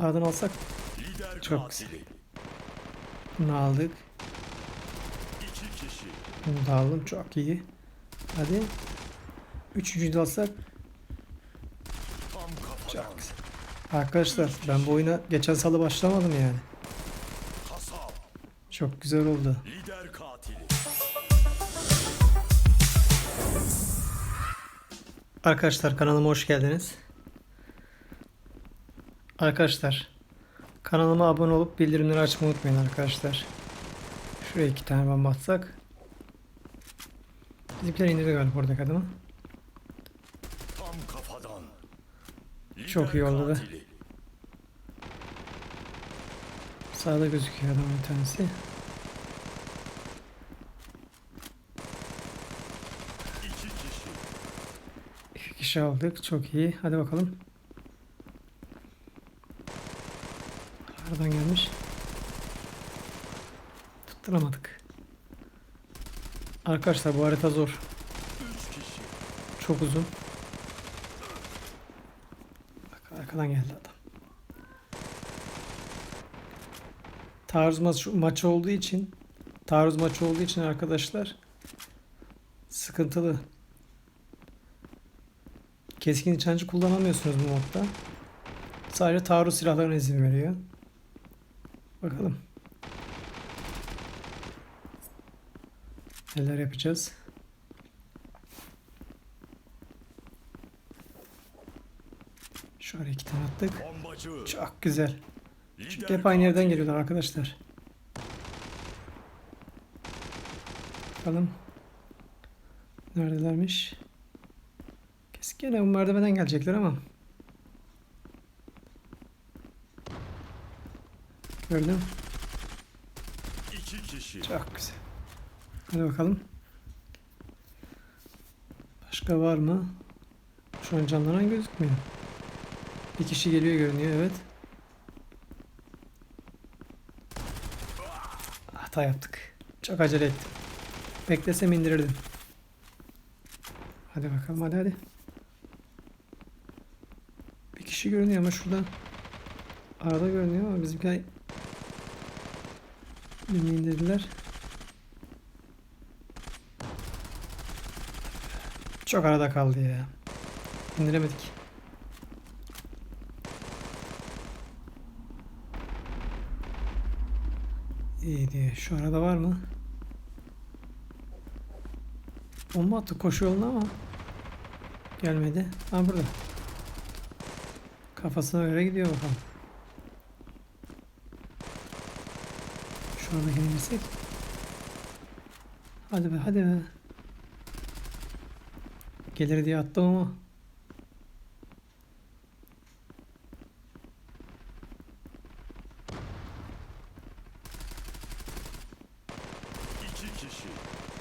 Aradan alsak Çok katili. bunu aldık. Bunu da aldım. Çok iyi. Hadi. Üçüncüyü de alsak çok güzel. Arkadaşlar ben bu oyuna geçen salı başlamadım yani. Çok güzel oldu. Arkadaşlar kanalıma hoş geldiniz. Arkadaşlar kanalıma abone olup bildirimleri açmayı unutmayın arkadaşlar. Şuraya iki tane bomba atsak. Bizimkiler indirdi galiba oradaki adamı. Tam kafadan. Çok iyi oldu. Sağda gözüküyor adam bir tanesi. İki kişi aldık. Çok iyi. Hadi bakalım. Aradan gelmiş. Tutturamadık. Arkadaşlar bu harita zor. Çok uzun. Bak arkadan geldi adam. Taarruz maçı, maçı olduğu için taarruz maçı olduğu için arkadaşlar sıkıntılı. Keskin nişancı kullanamıyorsunuz bu modda. Sadece taarruz silahlarına izin veriyor. Bakalım. Neler yapacağız? Şöyle iki tane attık. Çok güzel. Çünkü hep aynı yerden geliyorlar arkadaşlar. Bakalım. Neredelermiş? Kesin gene bu merdivenden gelecekler ama. Gördüm. İki kişi. Çok güzel. Hadi bakalım. Başka var mı? Şu an canlanan gözükmüyor. Bir kişi geliyor görünüyor evet. Hata yaptık. Çok acele ettim. Beklesem indirirdim. Hadi bakalım hadi hadi. Bir kişi görünüyor ama şurada arada görünüyor ama bizimkiler birini indirdiler. Çok arada kaldı ya. İndiremedik. İyi diye. Şu arada var mı? Bomba attı koşu yoluna ama gelmedi. Ha burada. Kafasına göre gidiyor bakalım. Şu anda girsek. Hadi be hadi be. Gelir diye attım ama.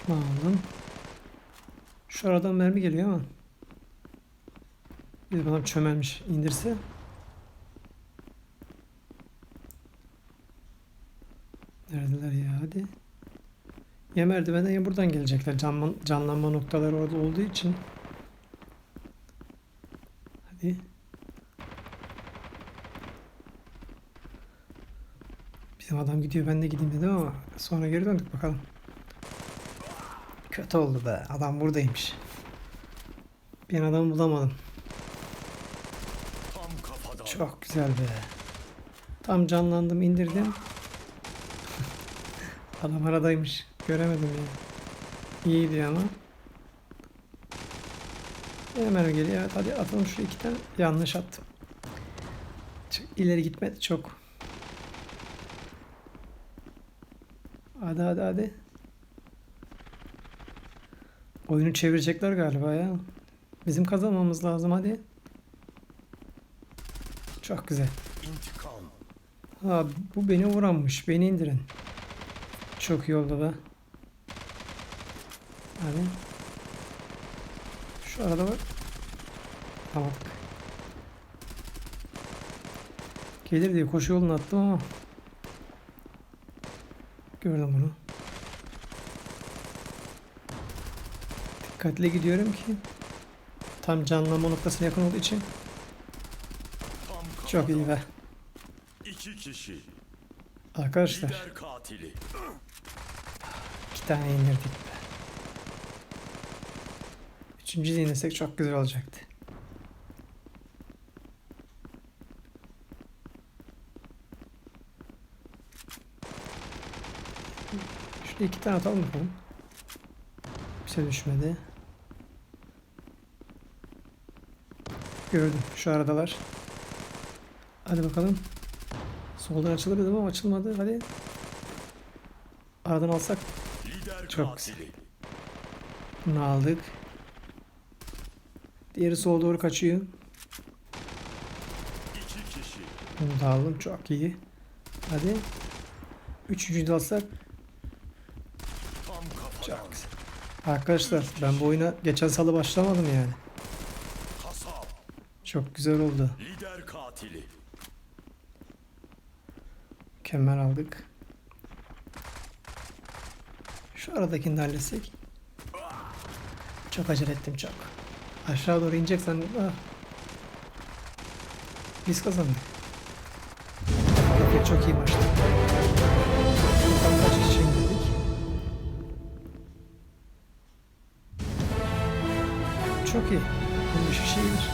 Aldım. Şu aradan mermi geliyor ama. Bir adam çömelmiş. indirse. Neredeler ya hadi. Ya merdivenden ya buradan gelecekler. Canlan, canlanma noktaları orada olduğu için. Hadi. Bizim adam gidiyor ben de gideyim dedim ama sonra geri döndük bakalım. Kötü oldu be. Adam buradaymış. Ben adamı bulamadım. Çok güzel be. Tam canlandım indirdim. Adam aradaymış. Göremedim ya. İyiydi ama. Hemen geliyor. Evet, hadi atalım şu iki tane. Yanlış attım. Çok ileri gitmedi çok. Hadi hadi hadi. Oyunu çevirecekler galiba ya. Bizim kazanmamız lazım hadi. Çok güzel. İntikam. Ha bu beni vuranmış. Beni indirin. Çok iyi oldu be. Hadi. Şu arada var. Tamam. Gelir diye koşu yolunu attım ama. Gördüm bunu. Dikkatli gidiyorum ki. Tam canlanma noktasına yakın olduğu için. Çok iyi be. İki kişi. Arkadaşlar iki tane indirdik. Üçüncü de indirsek çok güzel olacaktı. Şuraya iki tane atalım bakalım. Bir şey düşmedi. Gördüm. Şu aradalar. Hadi bakalım. Soldan açılır dedim ama açılmadı. Hadi. Aradan alsak Çok katili. bunu aldık. Diğeri sola doğru kaçıyor. İki kişi. Bunu da aldım. Çok iyi. Hadi. Üçüncüyü de alsak. Çok güzel. Arkadaşlar ben bu oyuna geçen salı başlamadım yani. Çok güzel oldu. Lider katili. Mükemmel aldık. Şu aradakini de halletsek. Çok acele ettim çok. Aşağı doğru ineceksen ah. Biz kazandık. Peki, çok iyi maçtı. Kaç kişi indirdik. Çok iyi. 15 kişi iyidir.